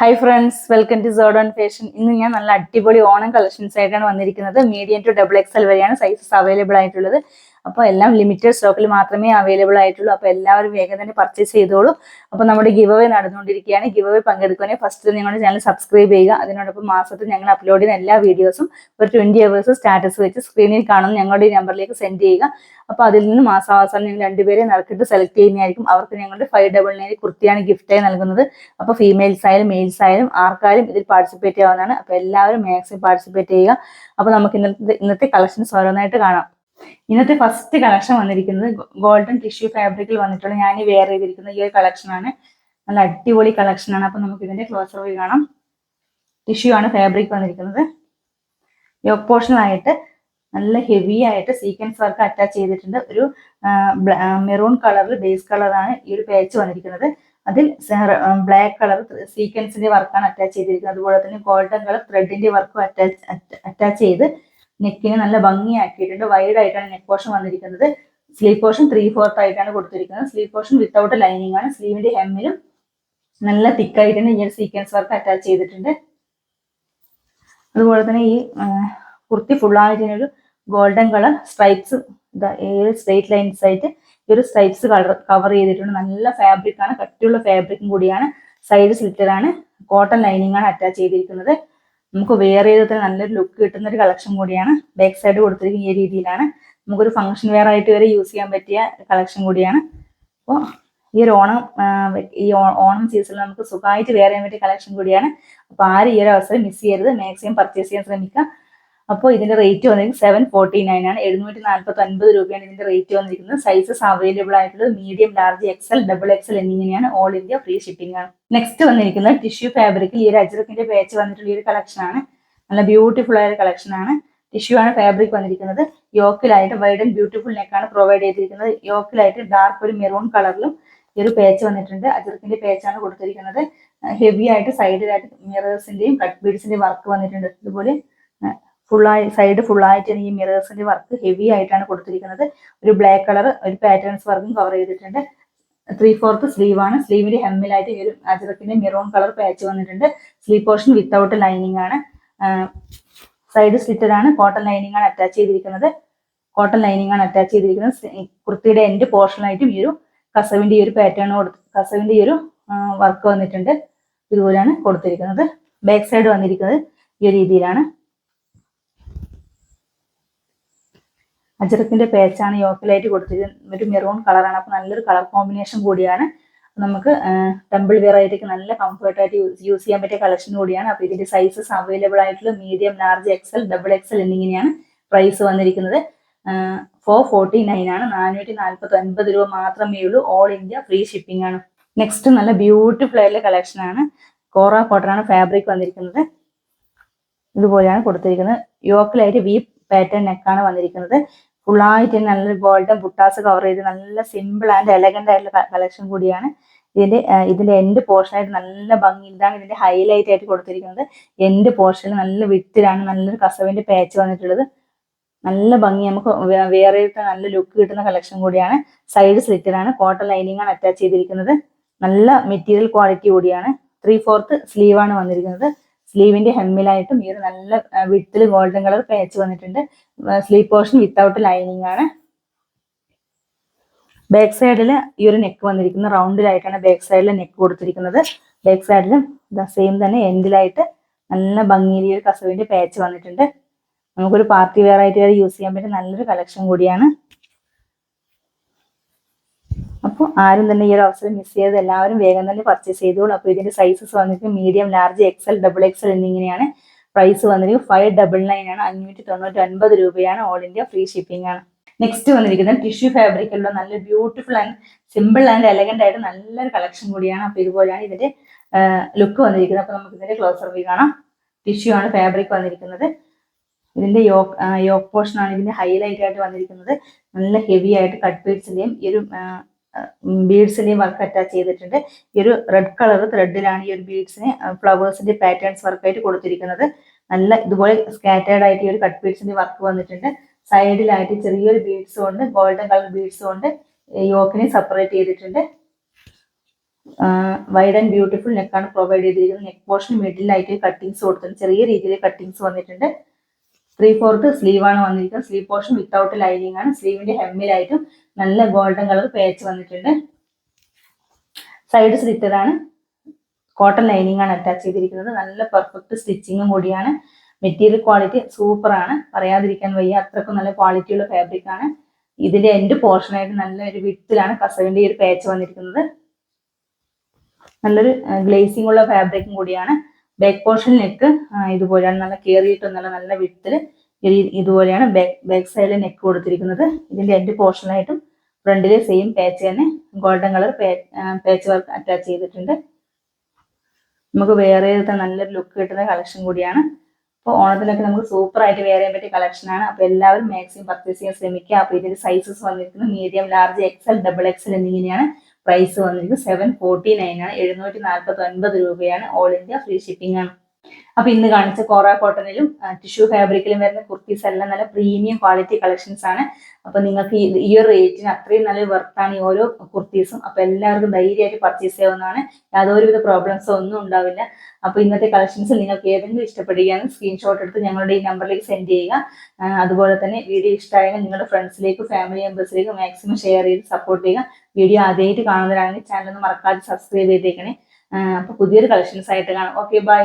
Hi friends welcome to സോഡോൺ fashion ഇന്ന് ഞാൻ നല്ല അടിപൊളി ഓണം കളക്ഷൻസ് ആയിട്ടാണ് വന്നിരിക്കുന്നത്. Medium to double X L വരെയാണ് സൈസസ് അവൈലബിൾ ആയിട്ടുള്ളത്. അപ്പോൾ എല്ലാം ലിമിറ്റഡ് സ്റ്റോക്കിൽ മാത്രമേ അവൈലബിൾ ആയിട്ടുള്ളൂ. അപ്പോൾ എല്ലാവരും വേഗം തന്നെ പർച്ചേസ് ചെയ്തോളൂ. അപ്പോൾ നമ്മുടെ ഗിവ് അവേ നടന്നുകൊണ്ടിരിക്കുകയാണ്. ഗിവ് അവേ പങ്കെടുക്കുവാണെങ്കിൽ ഫസ്റ്റ് നിങ്ങളുടെ ചാനൽ സബ്സ്ക്രൈബ് ചെയ്യുക. അതിനോടൊപ്പം മാസത്തിൽ ഞങ്ങൾ അപ്ലോഡ് ചെയ്യുന്ന എല്ലാ വീഡിയോസും ഒരു ട്വന്റി അവേഴ്സ് സ്റ്റാറ്റസ് വെച്ച് സ്ക്രീനിൽ കാണുന്ന ഞങ്ങളുടെ നമ്പറിലേക്ക് സെൻഡ് ചെയ്യുക. അപ്പോൾ അതിൽ നിന്ന് മാസാവസാനം ഞങ്ങൾ രണ്ടുപേരെ നറുക്കിട്ട് സെലക്ട് ചെയ്യുന്നതായിരിക്കും. അവർക്ക് ഞങ്ങളുടെ ഫൈവ് ഡബിൾ നയൻ കുർത്തിയാണ് ഗിഫ്റ്റായി നൽകുന്നത്. അപ്പോൾ ഫീമെയിൽസ് ആയാലും മെയിൽസ് ആയാലും ആർക്കായാലും ഇതിൽ പാർട്ടിസിപ്പേറ്റ് ചെയ്യാവുന്നതാണ്. അപ്പോൾ എല്ലാവരും മാക്സിമം പാർട്ടിസിപ്പേറ്റ് ചെയ്യുക. അപ്പോൾ നമുക്ക് ഇന്നത്തെ ഇന്നത്തെ കളക്ഷൻസ് ഓരോന്നായിട്ട് കാണാം. ഇന്നത്തെ ഫസ്റ്റ് കളക്ഷൻ വന്നിരിക്കുന്നത് ഗോൾഡൻ ടിഷ്യൂ ഫാബ്രിക്കിൽ വന്നിട്ടുള്ള ഞാൻ വെയർ ചെയ്തിരിക്കുന്ന ഈ ഒരു കളക്ഷനാണ് നല്ല അടിപൊളി കളക്ഷനാണ് അപ്പോൾ നമുക്ക് ഇതിന്റെ ക്ലോസർ പോയി കാണാം. ടിഷ്യൂ ആണ് ഫാബ്രിക് വന്നിരിക്കുന്നത്. യോക്ക് പോർഷനായിട്ട് നല്ല ഹെവി ആയിട്ട് സീക്വൻസ് വർക്ക് അറ്റാച്ച് ചെയ്തിട്ടുണ്ട്. ഒരു മെറൂൺ കളറിൽ ബേസ് കളറാണ് ഈ ഒരു പാച്ച് വന്നിരിക്കുന്നത്. അതിൽ ബ്ലാക്ക് കളർ സീക്വൻസിന്റെ വർക്കാണ് അറ്റാച്ച് ചെയ്തിരിക്കുന്നത്. അതുപോലെ തന്നെ ഗോൾഡൻ കളർ ത്രെഡിന്റെ വർക്കും അറ്റാച്ച് അറ്റാച്ച് ചെയ്ത് നെക്കിന് നല്ല ഭംഗിയാക്കിയിട്ടുണ്ട്. വൈഡ് ആയിട്ടാണ് നെക്ക് പോർഷൻ വന്നിരിക്കുന്നത്. സ്ലീവ് പോർഷൻ ത്രീ ഫോർത്ത് ആയിട്ടാണ് കൊടുത്തിരിക്കുന്നത്. സ്ലീവ് പോർഷൻ വിത്തൗട്ട് ലൈനിങ് ആണ്. സ്ലീവിന്റെ ഹെമ്മിലും നല്ല തിക്ക് ഈ ഒരു സീക്വൻസ് വർക്ക് അറ്റാച്ച് ചെയ്തിട്ടുണ്ട്. അതുപോലെ തന്നെ ഈ കുർത്തി ഫുള്ളായിട്ട് ഒരു ഗോൾഡൻ കളർ സ്ട്രൈപ്സ് ഏഴ് സ്ട്രേറ്റ് ലൈൻസ് ആയിട്ട് ഈ ഒരു സ്ട്രൈപ്സ് കളർ കവർ ചെയ്തിട്ടുണ്ട്. നല്ല ഫാബ്രിക് ആണ്. കട്ടിയുള്ള ഫാബ്രിക്കും കൂടിയാണ്. സൈഡ് സ്ലിറ്റഡ് ആണ്. കോട്ടൺ ലൈനിങ് ആണ് അറ്റാച്ച് ചെയ്തിരിക്കുന്നത്. നമുക്ക് വെയർ തന്നെ നല്ലൊരു ലുക്ക് കിട്ടുന്ന ഒരു കളക്ഷൻ കൂടിയാണ്. ബാക്ക് സൈഡ് കൊടുത്തിരിക്കുന്ന ഈ രീതിയിലാണ്. നമുക്കൊരു ഫംഗ്ഷൻ വെയർ ആയിട്ട് വരെ യൂസ് ചെയ്യാൻ പറ്റിയ കളക്ഷൻ കൂടിയാണ്. അപ്പോൾ ഈ ഒരു ഓണം ഈ ഓണം സീസണിൽ നമുക്ക് സുഖമായിട്ട് വെയർ ചെയ്യാൻ പറ്റിയ കളക്ഷൻ കൂടിയാണ്. അപ്പോൾ ആരും ഈ ഒരു അവസരം മിസ് ചെയ്യരുത്. മാക്സിമം പർച്ചേസ് ചെയ്യാൻ ശ്രമിക്കുക. അപ്പോൾ ഇതിന്റെ റേറ്റ് വന്നിരിക്കുന്നത് സെവൻ ഫോർട്ടി നയൻ ആണ്. എഴുന്നൂറ്റി നാൽപ്പത്തി ഒൻപത് രൂപയാണ് ഇതിന്റെ റേറ്റ് വന്നിരിക്കുന്നത്. സൈസസ് അവൈലബിൾ ആയിട്ടുള്ളത് medium large XL double XL എന്നിങ്ങനെയാണ് ഓൾ ഇന്ത്യ ഫ്രീ ഷിപ്പിംഗ് ആണ്. നെക്സ്റ്റ് വന്നിരിക്കുന്നത് ടിഷ്യൂ ഫാബ്രിക്കിൽ ഈ ഒരു അജ്രക്കിന്റെ പേച്ച് വന്നിട്ടുള്ള ഈ ഒരു കളക്ഷൻ ആണ്. നല്ല ബ്യൂട്ടിഫുൾ ആയ ഒരു കളക്ഷൻ ആണ്. ടിഷ്യൂ ആണ് ഫാബ്രിക് വന്നിരിക്കുന്നത്. യോക്കിലായിട്ട് വൈഡ് ആൻഡ് ബ്യൂട്ടിഫുൾ നെക്കാണ് പ്രൊവൈഡ് ചെയ്തിരിക്കുന്നത്. യോക്കിലായിട്ട് ഡാർക്ക് ഒരു മെറൂൺ കളറിലും ഈ ഒരു പേച്ച് വന്നിട്ടുണ്ട്. അജ്രക്കിന്റെ പേച്ചാണ് കൊടുത്തിരിക്കുന്നത്. ഹെവി ആയിട്ട് സൈഡിലായിട്ട് മിറേഴ്സിന്റെയും കട്ട് ബീഡ്സിന്റെയും വർക്ക് വന്നിട്ടുണ്ട്. ഇതുപോലെ ഫുള്ളായി സൈഡ് ഫുള്ളായിട്ട് ഈ മിറേഴ്സിന്റെ വർക്ക് ഹെവി ആയിട്ടാണ് കൊടുത്തിരിക്കുന്നത്. ഒരു ബ്ലാക്ക് കളർ ഒരു പാറ്റേൺസ് വർക്കും കവർ ചെയ്തിട്ടുണ്ട്. ത്രീ ഫോർത്ത് സ്ലീവ് ആണ് സ്ലീവിന്റെ ഹെമ്മിലായിട്ട് ഈ ഒരു അജറക്കിന്റെ മെറൂൺ കളർ പാച്ച് വന്നിട്ടുണ്ട്. സ്ലീവ് പോർഷൻ വിത്തൗട്ട് ലൈനിങ് ആണ്. സൈഡ് സ്ലിറ്റഡ് ആണ്. കോട്ടൺ ലൈനിങ് ആണ് അറ്റാച്ച് ചെയ്തിരിക്കുന്നത്. കോട്ടൺ ലൈനിങ് ആണ് അറ്റാച്ച് ചെയ്തിരിക്കുന്നത്. കുർത്തിയുടെ എൻഡ് പോർഷനായിട്ടും ഈ ഒരു കസവിന്റെ ഈ ഒരു പാറ്റേൺ കൊടുത്ത് കസവിന്റെ ഈ ഒരു വർക്ക് വന്നിട്ടുണ്ട്. ഇതുപോലെയാണ് കൊടുത്തിരിക്കുന്നത്. ബാക്ക് സൈഡ് വന്നിരിക്കുന്നത് ഈ രീതിയിലാണ്. അജറക്കിന്റെ പേച്ചാണ് യോക്കലായിട്ട് കൊടുത്തിരിക്കുന്നത് ഒരു മെറൂൺ കളറാണ്. അപ്പൊ നല്ലൊരു കളർ കോമ്പിനേഷൻ കൂടിയാണ്. നമുക്ക് ടെമ്പിൾ വെയർ നല്ല കംഫർട്ട് ആയിട്ട് യൂസ് ചെയ്യാൻ പറ്റിയ കളക്ഷൻ കൂടിയാണ്. അപ്പൊ ഇതിന്റെ സൈസസ് അവൈലബിൾ ആയിട്ടുള്ള medium large XL double XL എന്നിങ്ങനെയാണ് പ്രൈസ് വന്നിരിക്കുന്നത്. ഫോർ ഫോർട്ടി നയൻ ആണ്. നാനൂറ്റി നാൽപ്പത്തി ഒൻപത് രൂപ മാത്രമേ ഉള്ളൂ. ഓൾ ഇന്ത്യ ഫ്രീ ഷിപ്പിംഗ് ആണ്. നെക്സ്റ്റ് നല്ല ബ്യൂട്ടിഫുൾ ആയിട്ടുള്ള കളക്ഷൻ ആണ്. കോറ കോട്ടൺ ആണ് ഫാബ്രിക് വന്നിരിക്കുന്നത്. ഇതുപോലെയാണ് കൊടുത്തിരിക്കുന്നത്. യോക്കിലായിട്ട് വി പാറ്റേൺ നെക്കാണ് വന്നിരിക്കുന്നത്. ഫുള്ളായിട്ട് നല്ല ഗോൾഡൻ ബുട്ടാസ് കവർ ചെയ്ത് നല്ല സിമ്പിൾ ആൻഡ് എലഗന്റ് ആയിട്ടുള്ള കളക്ഷൻ കൂടിയാണ്. ഇതിന്റെ ഇതിന്റെ എൻഡ് പോർഷനായിട്ട് നല്ല ഭംഗി ഇതാണ് ഇതിന്റെ ഹൈലൈറ്റ് ആയിട്ട് കൊടുത്തിരിക്കുന്നത്. എൻഡ് പോർഷനിൽ നല്ല വിത്തിലാണ് നല്ലൊരു കസവിന്റെ പാച്ച് വന്നിട്ടുള്ളത്. നല്ല ഭംഗി നമുക്ക് വേറെ നല്ല ലുക്ക് കിട്ടുന്ന കളക്ഷൻ കൂടിയാണ്. സൈഡ് സ്ലിറ്റിലാണ് കോട്ടൺ ലൈനിങ് ആണ് അറ്റാച്ച് ചെയ്തിരിക്കുന്നത്. നല്ല മെറ്റീരിയൽ ക്വാളിറ്റി കൂടിയാണ്. ത്രീ ഫോർത്ത് സ്ലീവ് ആണ് വന്നിരിക്കുന്നത്. സ്ലീവിന്റെ ഹെമ്മിലായിട്ടും ഈ ഒരു നല്ല വിത്തിൽ ഗോൾഡൻ കളർ പേച്ച് വന്നിട്ടുണ്ട്. സ്ലീവ് പോർഷൻ വിത്തൗട്ട് ലൈനിങ് ആണ്. ബാക്ക് സൈഡിൽ ഈ ഒരു നെക്ക് വന്നിരിക്കുന്നത് റൗണ്ടിലായിട്ടാണ് ബാക്ക് സൈഡിൽ നെക്ക് കൊടുത്തിരിക്കുന്നത്. ബാക്ക് സൈഡിലും സെയിം തന്നെ എൻഡിലായിട്ട് നല്ല ഭംഗിയിൽ കസവിന്റെ പാച്ച് വന്നിട്ടുണ്ട്. നമുക്കൊരു പാർട്ടി വെയർ ആയിട്ട് യൂസ് ചെയ്യാൻ പറ്റിയ നല്ലൊരു കളക്ഷൻ കൂടിയാണ്. അപ്പോൾ ആരും തന്നെ ഈ ഒരു അവസരം മിസ് ചെയ്ത് എല്ലാവരും വേഗം തന്നെ പർച്ചേസ് ചെയ്തോളൂ. അപ്പോൾ ഇതിന്റെ സൈസസ് വന്നിട്ട് medium large XL double XL എന്നിങ്ങനെയാണ്. പ്രൈസ് വന്നിട്ട് ഫൈവ് ഡബിൾ നയൻ ആണ്. അഞ്ഞൂറ്റി തൊണ്ണൂറ്റി ഒൻപത് രൂപയാണ്. ഓൾ ഇന്ത്യ ഫ്രീ ഷിപ്പിംഗ് ആണ്. നെക്സ്റ്റ് വന്നിരിക്കുന്നത് ടിഷ്യൂ ഫാബ്രിക്കുള്ള നല്ല beautiful and simple and elegant ആയിട്ട് നല്ലൊരു കളക്ഷൻ കൂടിയാണ്. അപ്പോൾ ഇതുപോലെയാണ് ഇതിന്റെ ലുക്ക് വന്നിരിക്കുന്നത്. അപ്പോൾ നമുക്ക് ഇതിന്റെ ക്ലോസർ വ്യൂ കാണാം. ടിഷ്യൂ ആണ് ഫാബ്രിക് വന്നിരിക്കുന്നത്. ഇതിന്റെ യോക്ക് യോക്ക് പോർഷൻ ആണ് ഇതിന്റെ ഹൈലൈറ്റ് ആയിട്ട് വന്നിരിക്കുന്നത്. നല്ല ഹെവി ആയിട്ട് കട്ട് ബീഡ്സിന്റെയും ഈ ഒരു ബീഡ്സിന്റെയും വർക്ക് അറ്റാച്ച് ചെയ്തിട്ടുണ്ട്. ഈ ഒരു റെഡ് കളർ ത്രെഡിലാണ് ഈ ഒരു ബീഡ്സിന് ഫ്ലവേഴ്സിന്റെ പാറ്റേൺസ് വർക്കായിട്ട് കൊടുത്തിരിക്കുന്നത്. നല്ല ഇതുപോലെ സ്കാറ്റേർഡ് ആയിട്ട് ഈ ഒരു കട്ട് ബീഡ്സിന്റെ വർക്ക് വന്നിട്ടുണ്ട്. സൈഡിലായിട്ട് ചെറിയൊരു ബീഡ്സ് കൊണ്ട് ഗോൾഡൻ കളർ ബീഡ്സ് കൊണ്ട് യോക്കിനെ സെപ്പറേറ്റ് ചെയ്തിട്ടുണ്ട്. വൈഡ് ആൻഡ് ബ്യൂട്ടിഫുൾ നെക്കാണ് പ്രൊവൈഡ് ചെയ്തിരിക്കുന്നത്. നെക്ക് പോർഷൻ മിഡിലായിട്ട് കട്ടിങ്സ് കൊടുത്തിട്ടുണ്ട്. ചെറിയ രീതിയിൽ കട്ടിങ്സ് വന്നിട്ടുണ്ട്. ത്രീ ഫോർത്ത് സ്ലീവ് ആണ് വന്നിരിക്കുന്നത്. സ്ലീവ് പോർഷൻ വിത്തൗട്ട് ലൈനിങ് ആണ്. സ്ലീവിന്റെ ഹെമ്മിലായിട്ടും നല്ല ഗോൾഡൻ കളർ പേച്ച് വന്നിട്ടുണ്ട്. സൈഡ് സ്ലിറ്റഡ് ആണ്. കോട്ടൺ ലൈനിങ് ആണ് അറ്റാച്ച് ചെയ്തിരിക്കുന്നത്. നല്ല പെർഫെക്റ്റ് സ്റ്റിച്ചിങ്ങും കൂടിയാണ് മെറ്റീരിയൽ ക്വാളിറ്റി സൂപ്പർ ആണ്. പറയാതിരിക്കാൻ വയ്യ. അത്രക്കും നല്ല ക്വാളിറ്റിയുള്ള ഫാബ്രിക് ആണ്. ഇതിന്റെ എൻഡ് പോർഷനായിട്ട് നല്ലൊരു വിത്തിലാണ് കസവിന്റെ ഈ ഒരു പേച്ച് വന്നിരിക്കുന്നത്. നല്ലൊരു ഗ്ലേസിംഗ് ഉള്ള ഫാബ്രിക്കും കൂടിയാണ്. ബാക്ക് പോർഷനിലേക്ക് ഇതുപോലെയാണ് നല്ല കയറിയിട്ട് നല്ല നല്ല വിത്തിൽ ഇതുപോലെയാണ് ബാക്ക് ബാക്ക് സൈഡിൽ നെക്ക് കൊടുത്തിരിക്കുന്നത്. ഇതിന്റെ എൻഡ് പോർഷനായിട്ടും ഫ്രണ്ടിൽ സെയിം പാച്ച് തന്നെ golden colour patch work attach ചെയ്തിട്ടുണ്ട്. നമുക്ക് വേറെ നല്ലൊരു ലുക്ക് കിട്ടുന്ന കളക്ഷൻ കൂടിയാണ്. അപ്പോൾ ഓണത്തിനൊക്കെ നമുക്ക് സൂപ്പർ ആയിട്ട് വേറെ പറ്റിയ കളക്ഷനാണ് അപ്പോൾ എല്ലാവരും മാക്സിമം പർച്ചേസ് ചെയ്യാൻ ശ്രമിക്കുക. അപ്പോൾ ഇതിന്റെ സൈസസ് വന്നിരിക്കുന്നത് medium large XL double XL എന്നിങ്ങനെയാണ്. പ്രൈസ് വന്നിരിക്കുന്നത് സെവൻ ഫോർട്ടി നയൻ ആണ്. എഴുന്നൂറ്റി നാൽപ്പത്തി ഒൻപത് രൂപയാണ് ഓൾ ഇന്ത്യ ഫ്രീ ഷിപ്പിംഗ് ആണ്. അപ്പൊ ഇന്ന് കാണിച്ച കോറ കോട്ടണിലും ടിഷ്യൂ ഫാബ്രിക്കിലും വരുന്ന കുർത്തീസ് എല്ലാം നല്ല പ്രീമിയം ക്വാളിറ്റി കളക്ഷൻസ് ആണ്. അപ്പൊ നിങ്ങൾക്ക് ഈ ഒരു റേറ്റിന് അത്രയും നല്ല വർത്താണ് ഈ ഓരോ കുർത്തീസും. അപ്പൊ എല്ലാവർക്കും ധൈര്യമായിട്ട് പർച്ചേസ് ചെയ്യാവുന്നതാണ്. യാതൊരുവിധ പ്രോബ്ലംസോ ഒന്നും ഉണ്ടാവില്ല. അപ്പൊ ഇന്നത്തെ കളക്ഷൻസ് നിങ്ങൾക്ക് ഏതെങ്കിലും ഇഷ്ടപ്പെടുകയാണ് സ്ക്രീൻഷോട്ട് എടുത്ത് ഞങ്ങളുടെ ഈ നമ്പറിലേക്ക് സെൻഡ് ചെയ്യുക. അതുപോലെ തന്നെ വീഡിയോ ഇഷ്ടമായെങ്കിൽ നിങ്ങളുടെ ഫ്രണ്ട്സിലേക്കും ഫാമിലി മെമ്പേഴ്സിലേക്ക് മാക്സിമം ഷെയർ ചെയ്ത് സപ്പോർട്ട് ചെയ്യുക. വീഡിയോ ആദ്യമായിട്ട് കാണുന്നവരാണെങ്കിൽ ചാനൽ ഒന്ന് മറക്കാതെ സബ്സ്ക്രൈബ് ചെയ്തേക്കണേ. അപ്പൊ പുതിയൊരു കളക്ഷൻസ് ആയിട്ട് കാണാം. Okay bye